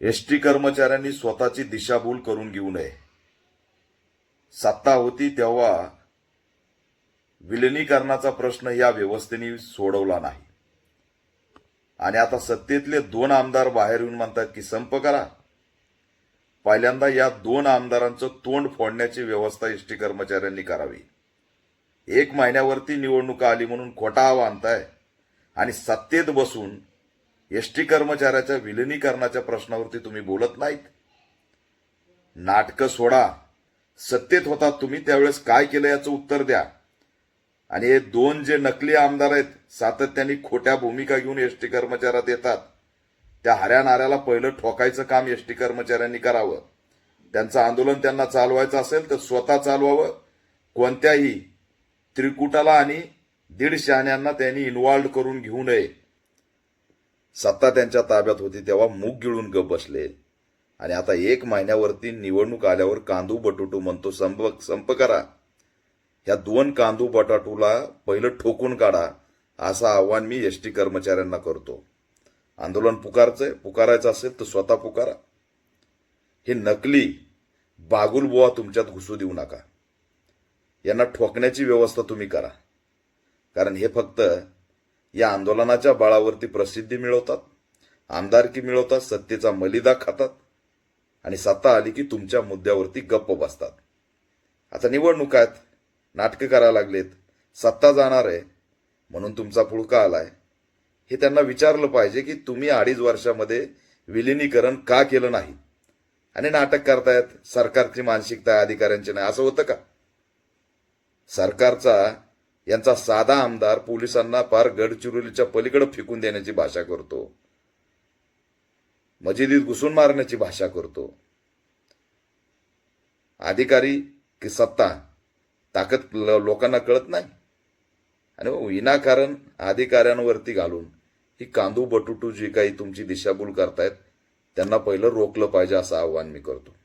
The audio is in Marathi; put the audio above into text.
एस टी कर्मचाऱ्यांनी स्वतःची दिशाभूल करून घेऊ नये. सत्ता होती तेव्हा विलिनीकरणाचा प्रश्न या व्यवस्थेने सोडवला नाही. आणि आता सत्तेतले दोन आमदार बाहेर येऊन म्हणतात की संप करा. पहिल्यांदा या दोन आमदारांचं तोंड फोडण्याची व्यवस्था एस टी कर्मचाऱ्यांनी करावी. एक महिन्यावरती निवडणुका आली म्हणून खोटा हवा आणताय आणि सत्तेत बसून एस टी कर्मचाऱ्याच्या विलिनीकरणाच्या प्रश्नावरती तुम्ही बोलत नाहीत. नाटकं सोडा. सत्तेत होता तुम्ही त्यावेळेस काय केलं याचं उत्तर द्या. आणि हे दोन जे नकली आमदार आहेत सातत्याने खोट्या भूमिका घेऊन एस टी कर्मचाऱ्यात येतात. त्या हऱ्या नाऱ्याला पहिलं ठोकायचं काम एस टी कर्मचाऱ्यांनी करावं. त्यांचं आंदोलन त्यांना चालवायचं असेल तर स्वतः चालवावं. कोणत्याही त्रिकुटाला आणि दीड शहाण्यांना त्यांनी इन्वॉल्व करून घेऊ नये. सत्ता त्यांच्या ताब्यात होती तेव्हा मूग गिळून गप बसले. आणि आता एक महिन्यावरती निवडणूक आल्यावर कांदू बटुटू म्हणतो संप संप करा. या दोन कांदू बटाटूला पहिलं ठोकून काढा असं आव्हान मी एस टी कर्मचाऱ्यांना करतो. आंदोलन पुकारचंय पुकारायचं असेल तर स्वतः पुकारा. हे नकली बागुलबुवा तुमच्यात घुसू देऊ नका. यांना ठोकण्याची व्यवस्था तुम्ही करा. कारण हे फक्त या आंदोलनाच्या बळावरती प्रसिद्धी मिळवतात आमदारकी मिळवतात सत्तेचा मलिदा खातात आणि सत्ता आली की तुमच्या मुद्द्यावरती गप्प बसतात. आता निवडणुका आहेत नाटकं करायला लागलेत सत्ता जाणार आहे म्हणून तुमचा पुळका आलाय. हे त्यांना विचारलं पाहिजे की तुम्ही अडीच वर्षामध्ये विलिनीकरण का केलं नाही? आणि नाटक करतायत सरकारची मानसिकता अधिकाऱ्यांची नाही असं होतं का? सरकारचा यांचा साधा आमदार पोलिसांना पार गडचिरोलीच्या पलीकडे फेकून देण्याची भाषा करतो. मजिदीत घुसून मारण्याची भाषा करतो. अधिकारी की सत्ता ताकद लोकांना कळत नाही. आणि विनाकारण अधिकाऱ्यांवरती घालून ही कांदू बटुटू जी काही तुमची दिशाभूल करतायत त्यांना पहिलं रोखलं पाहिजे असं आव्हान मी करतो.